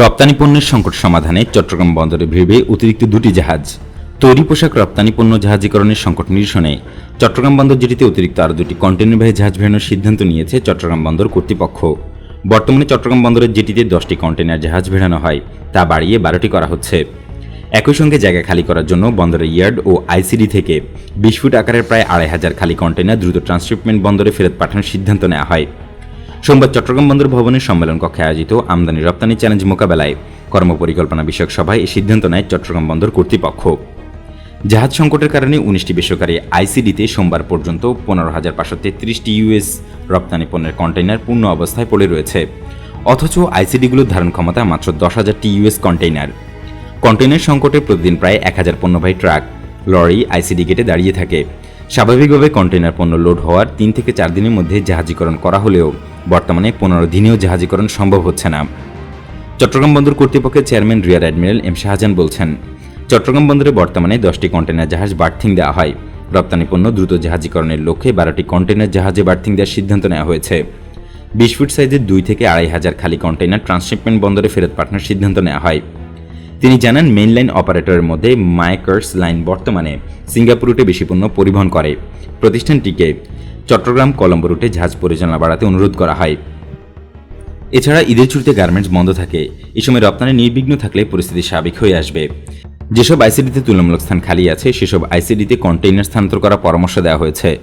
রপ্তানি পণ্যের সংকট সমাধানে চট্টগ্রাম বন্দরে ভেবে অতিরিক্ত দুটি জাহাজ। তৈরি পোশাক রপ্তানি পণ্য জাহাজীকরণের সংকট নিরসনে চট্টগ্রাম বন্দর জেটিতে অতিরিক্ত আরও দুটি কন্টেনারবাহী জাহাজ ভেড়ানোর সিদ্ধান্ত নিয়েছে চট্টগ্রাম বন্দর কর্তৃপক্ষ। বর্তমানে চট্টগ্রাম বন্দরের জেটিতে দশটি কন্টেনার জাহাজ ভেড়ানো হয়, তা বাড়িয়ে বারোটি করা হচ্ছে। একই সঙ্গে জায়গা খালি করার জন্য বন্দরের ইয়ার্ড ও আইসিডি থেকে বিশ ফুট আকারের প্রায় আড়াই হাজার খালি কন্টেনার দ্রুত ট্রান্সশিপমেন্ট বন্দরে ফেরত পাঠানোর সিদ্ধান্ত নেওয়া হয়। সোমবার চট্টগ্রাম বন্দর ভবনের সম্মেলন কক্ষে আয়োজিত আমদানি রপ্তানি চ্যালেঞ্জ মোকাবেলায় কর্মপরিকল্পনা বিষয়ক সভায় এই সিদ্ধান্ত নেয় চট্টগ্রাম বন্দর কর্তৃপক্ষ। জাহাজ সংকটের কারণে উনিশটি বেসরকারি আইসিডিতে সোমবার পর্যন্ত পনেরো হাজার পাঁচশো তেত্রিশটি ইউএস রপ্তানি পণ্যের কন্টেইনার পূর্ণ অবস্থায় পড়ে রয়েছে। অথচ আইসিডিগুলোর ধারণ ক্ষমতা মাত্র দশ হাজারটি ইউএস কন্টেইনার। কন্টেইনার সংকটে প্রতিদিন প্রায় এক হাজার পণ্যবাহী ট্রাক, লরি, আইসিডি গেটে দাঁড়িয়ে থাকে। স্বাভাবিকভাবে কন্টেইনার পণ্য লোড হওয়ার তিন থেকে চার দিনের মধ্যে জাহাজীকরণ করা হলেও বর্তমানে পনেরো দিনেও জাহাজীকরণ সম্ভব হচ্ছে না। চট্টগ্রাম বন্দর কর্তৃপক্ষের chairman rear admiral M Shahjahan বলছেন, চট্টগ্রাম বন্দরে বর্তমানে দশটি কন্টেনার জাহাজ বার্থিং দেওয়া হয়। রপ্তানি পণ্য দ্রুত জাহাজীকরণের লক্ষ্যে বারোটি কন্টেনার জাহাজে বার্থিং দেওয়ার সিদ্ধান্ত নেওয়া হয়েছে। বিশ ফুট সাইজের দুই থেকে আড়াই হাজার খালি কন্টেনার ট্রান্সশিপমেন্ট বন্দরে ফেরত পাঠানোর সিদ্ধান্ত নেওয়া হয়। তিনি জানান মেইন লাইন অপারেটরের মধ্যে মাইকার্স লাইন বর্তমানে সিঙ্গাপুর রুটে বেশি পণ্য পরিবহন করে। প্রতিষ্ঠানটিকে চট্টগ্রাম, কলম্বো রুটে জাহাজ পরিচালনা বাড়াতে অনুরোধ করা হয়। এছাড়া ঈদের ছুটিতে গার্মেন্টস বন্ধ থাকে। এই সময় রপ্তানি নির্বিঘ্ন থাকলে পরিস্থিতি স্বাভাবিক হয়ে আসবে। যেসব আইসিডিতে তুলনামূলক স্থান খালি আছে, সেসব আইসিডিতে কন্টেইনার স্থানান্তর করার পরামর্শ দেওয়া হয়েছে।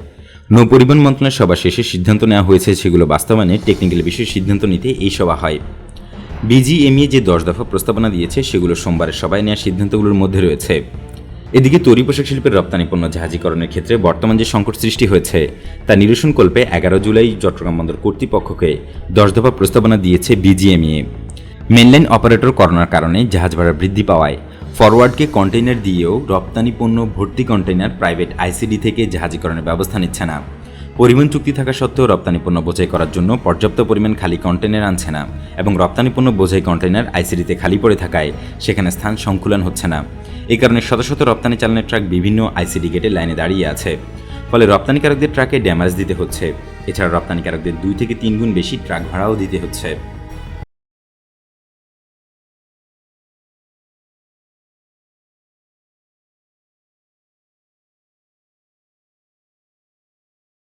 নৌপরিবহন মন্ত্রণালয়ের সভা শেষে সিদ্ধান্ত নেওয়া হয়েছে, সেগুলো বাস্তবায়নে টেকনিক্যাল বিষয়ে সিদ্ধান্ত নিতে এই সভা হয়। বিজিএমইএ যে দশ দফা প্রস্তাবনা দিয়েছে, সেগুলো সোমবারের সবাই নেওয়ার সিদ্ধান্তগুলোর মধ্যে রয়েছে। এদিকে তৈরি পোশাক শিল্পের রপ্তানি পণ্য জাহাজীকরণের ক্ষেত্রে বর্তমান যে সংকট সৃষ্টি হয়েছে, তা নিরসনকল্পে এগারো জুলাই চট্টগ্রাম বন্দর কর্তৃপক্ষকে দশ দফা প্রস্তাবনা দিয়েছে বিজিএমইএ। মেনলাইন অপারেটর করোনার কারণে জাহাজ ভাড়া বৃদ্ধি পাওয়ায় ফরওয়ার্ডকে কন্টেইনার দিয়েও রপ্তানি পণ্য ভর্তি কন্টেইনার প্রাইভেট আইসিডি থেকে জাহাজীকরণের ব্যবস্থা নিচ্ছে না। পরিবহন চুক্তি থাকা সত্ত্বেও রপ্তানি পণ্য বোঝাই করার জন্য পর্যাপ্ত পরিমাণ খালি কন্টেনার আনছে না এবং রপ্তানি পণ্য বোঝাই কন্টেনার আইসিডিতে খালি পড়ে থাকায় সেখানে স্থান সংকুলন হচ্ছে না। এই কারণে শত শত রপ্তানি চালানের ট্রাক বিভিন্ন আইসিডি গেটে লাইনে দাঁড়িয়ে আছে। ফলে রপ্তানিকারকদের ট্রাকে ড্যামেজ দিতে হচ্ছে। এছাড়া রপ্তানিকারকদের দুই থেকে তিন গুণ বেশি ট্রাক ভাড়াও দিতে হচ্ছে।